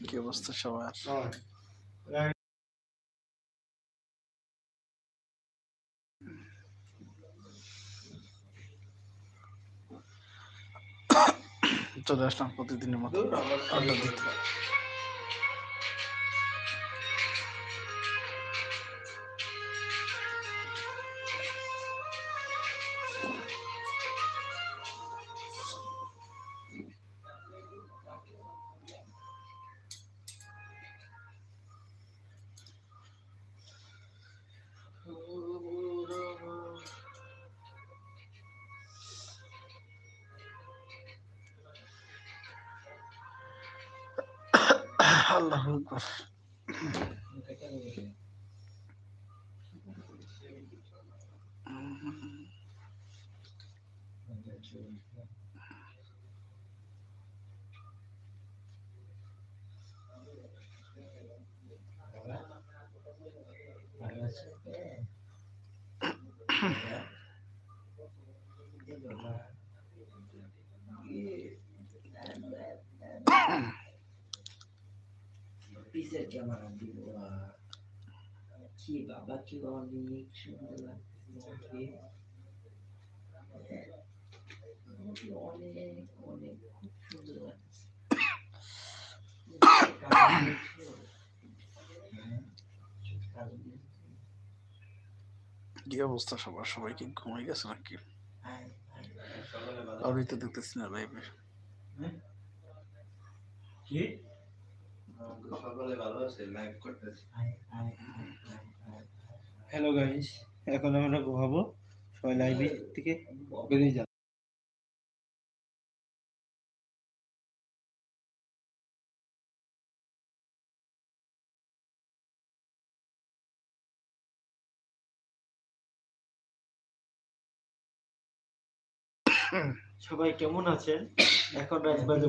কি অবস্থা সবার? চলে আসলাম প্রতিদিনের মতো আড্ডা দিতে। আল্লাহ আকবার পিসের ক্যামেরা কি বাবা কি কি অবস্থা সবার? সবাই কি ঘুমাই গেছে নাকি? আমি তো দেখতেছি না লাইভে কি? হ্যালো গাইস এখন আমরা ঘুমাবো। সবাই লাইভ থেকে বেরিয়ে যান সবাই কেমন আছেন? এখন রাত বাজে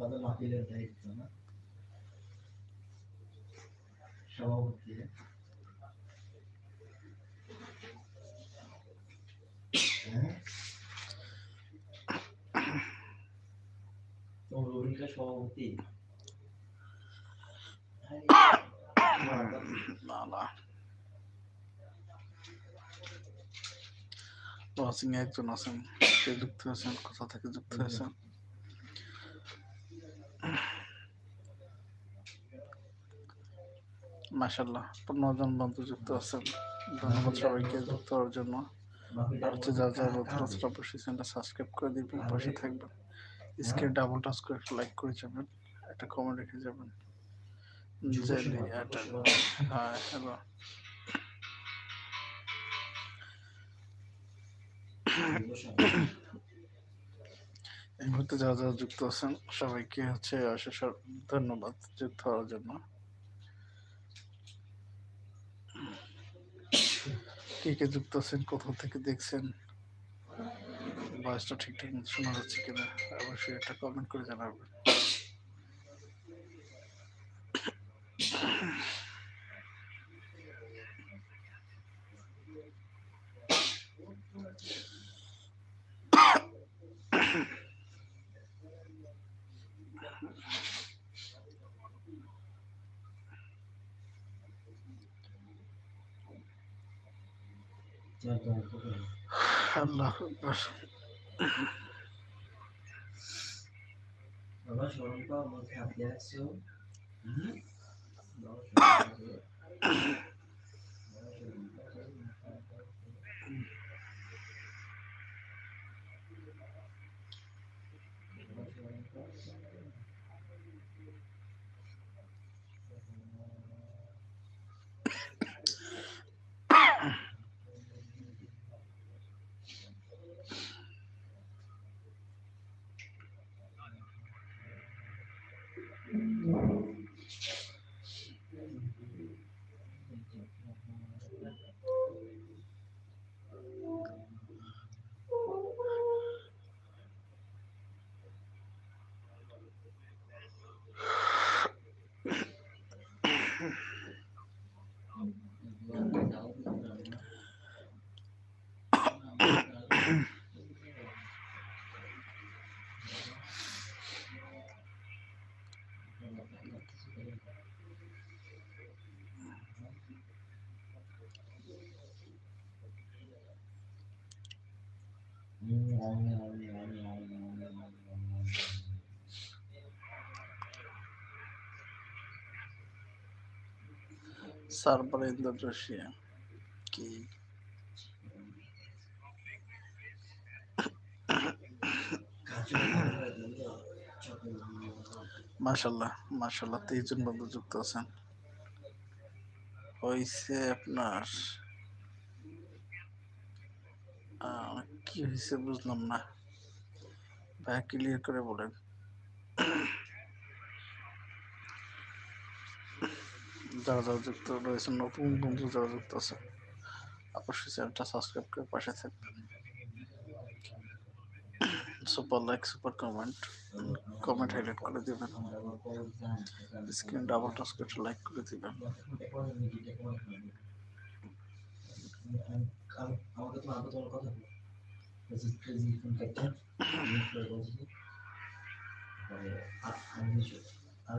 বারো- পদ মাপিলের দায়িত্ব না সভাপতি হ্যাঁ? তোমার রবিকা সভাপতি না না ওয়াচিং একজন আছেন কে যুক্ত আছেন কোথা থেকে যুক্ত হয়েছেন মাসাল্লাহ পনেরো জন বন্ধু যুক্ত আছেন। ধন্যবাদ সবাইকে যুক্ত হওয়ার জন্য। আর হচ্ছে যা যা নতুন অবশ্যই চ্যানেলটা সাবস্ক্রাইব করে দিবেন পাশে থাকবেন। স্ক্রিন ডাবল টাচ করে একটা লাইক করে যাবেন একটা কমেন্ট রেখে যাবেন। হ্যাঁ হ্যালো। এই মুহূর্তে যারা যারা যুক্ত আছেন সবাইকে হচ্ছে অশেষ ধন্যবাদ যুক্ত হওয়ার জন্য। কে কে যুক্ত আছেন, কোথা থেকে দেখছেন, ভয়েসটা ঠিকঠাক শোনা যাচ্ছে কিনা, অবশ্যই একটা কমেন্ট করে জানাবেন। আল্লাহ বাবা স্বরূপা মুখে আপনি আসছো Mm-hmm. সার্ভার ইন্দোনেশিয়া, কি? মাশাল্লাহ মাশাল্লাহ তেইশজন বন্ধু যুক্ত আছেন। হয়েছে আপনার কি হয়েছে বুঝলাম না। ভাই ক্লিয়ার করে বলেন। যারা যারা যুক্ত রয়েছেন, নতুন বন্ধু যারা যুক্ত আছে অবশ্যই চ্যানেলটা সাবস্ক্রাইব করে পাশে থাকবেন। Super like super comment comment highlight করে দিবেন। স্ক্রিন ডাবল টাচ করে লাইক করে দিবেন। আমাকে তো আগে তোমার কথা বলো রেজিস্ট্রেজি ফোন কাটটা মিস করে বলছি পরে আ- আমি আর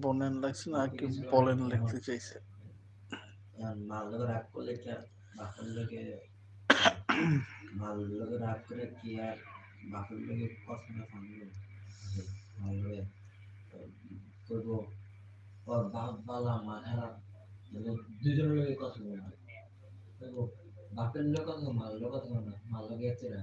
বনেন লাগছে না কি বলেন লিখতে চাইছে। মাল রাগ বাপের লোকে মাল লোকে করে কি আর বাপের ওর বাপ বালা মা দুজনের লোকে কথা বলবে করব। বাপের লোক কথা লোক কথা কথা পাগল হলে আর কি হবে?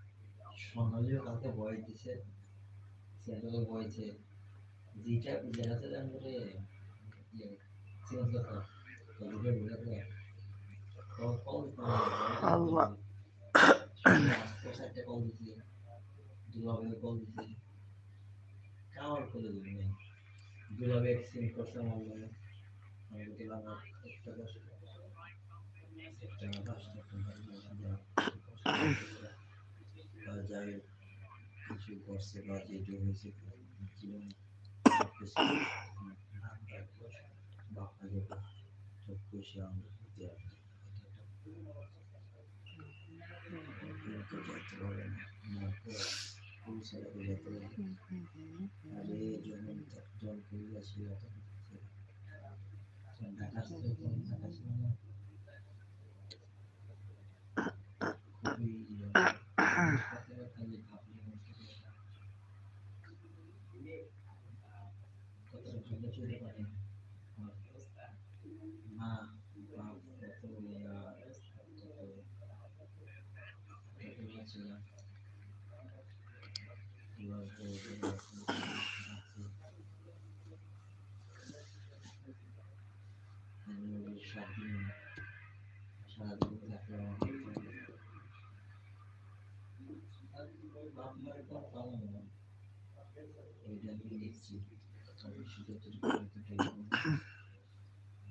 সোনালিও কালকে বয়স দিছে যেটাতে আমরা ইয়ে সিনেমা কথা কলবে বলে তো কল আল্লাহ। কল দিছি দুলাবে কল দিছি কাওয়ার করে দিবি না দুলাবে এক্সচেঞ্জ করছে আমার আমি দিলাম একটা দশ একটা দশ টাকা যাই কিছু করছে বা যেটা হয়েছে জীবন বাপা যেটা সব খুশি আমরা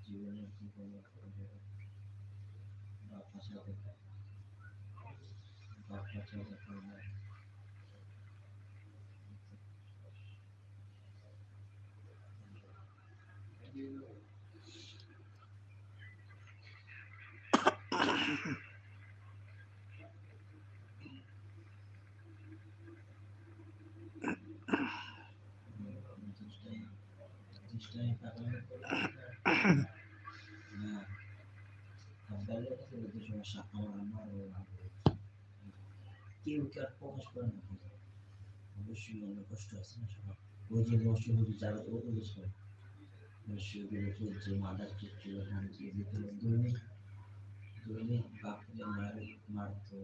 জীবনে কি কোনো বাপ বাপটা চলে করবে চেষ্টায় পাগলামি করলে না আপনাদের কাছে যদি সমস্যা আমার আমার কেউ কি আর প্রকাশ করে না অবশ্যই মনে কষ্ট আছে না সবার ওই যে হতে যারা তো ওগুলো সব অবশ্যই মাদার চলছে ওখানে যে দিত দৈনিক দৈনিক বাপকে মার মারতো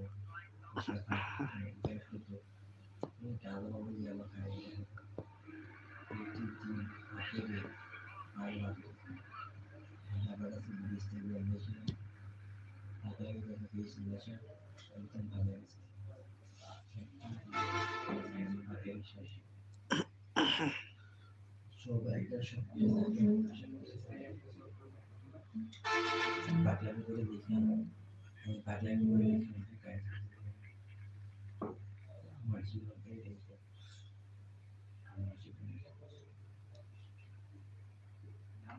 কালো বাবু গেল খাই পাগলামি করে দেখি আমি পাগলামি করে দেখি আমার জীবনটাই রেখে আমার জীবন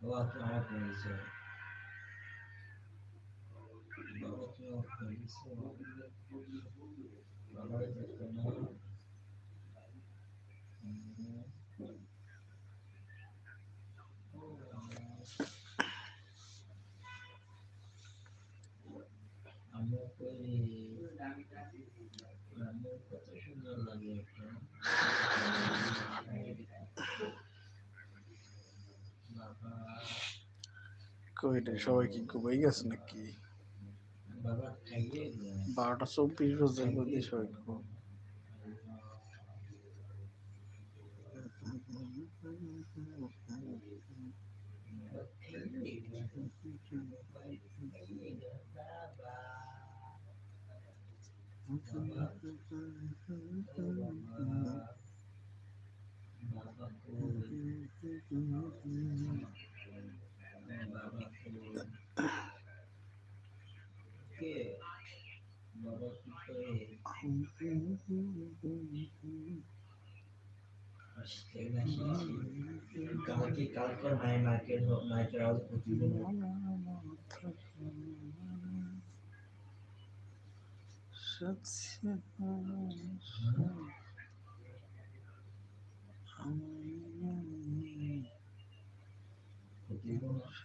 গো বাবা কই গো বাবা তো আমার বলেছে বাবা তো আমার বলেছে বাবা দেখো না আমি কই আমার কত সুন্দর লাগে একটা বাবা কই সবাই কি ঘুমাই গেছে নাকি? বারোটা চব্বিশ বাজে মধ্যে সবাই ঘুম কালকে কালকে মাই মার্কেট মার্কেট আউট প্রতিদিন প্রতিদিন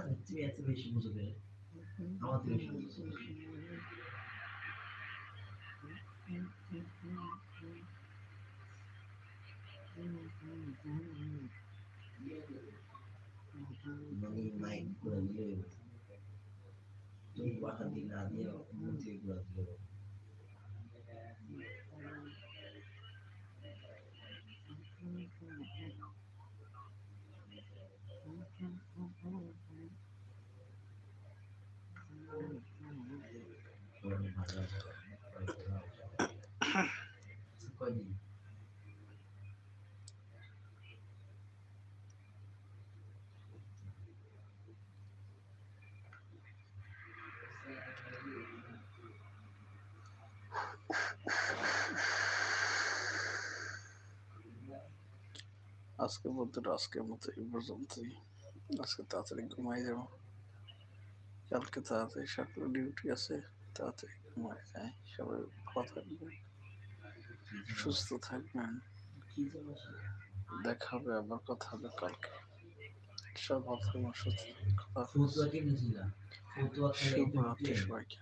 আরে তুমি এত বেশি বুঝবে আমার থেকে বেশি বুঝবে মানে মাইক করে দিলে তুমি বাটা দিন না দিয়ে মন থেকে করে দিলে কয়দিন আজকের মতো আজকের মতো এই পর্যন্তই। আজকে তাড়াতাড়ি ঘুমাই যাব। কালকে তাড়াতাড়ি সকালে ডিউটি আছে তাড়াতাড়ি ঘুমাই যায় সবাই ভালো থাকবেন সুস্থ থাকবেন। দেখা হবে আবার কথা হবে কালকে। সব ভালো থাকবেন সুস্থ শুভরাত্রি সবাইকে।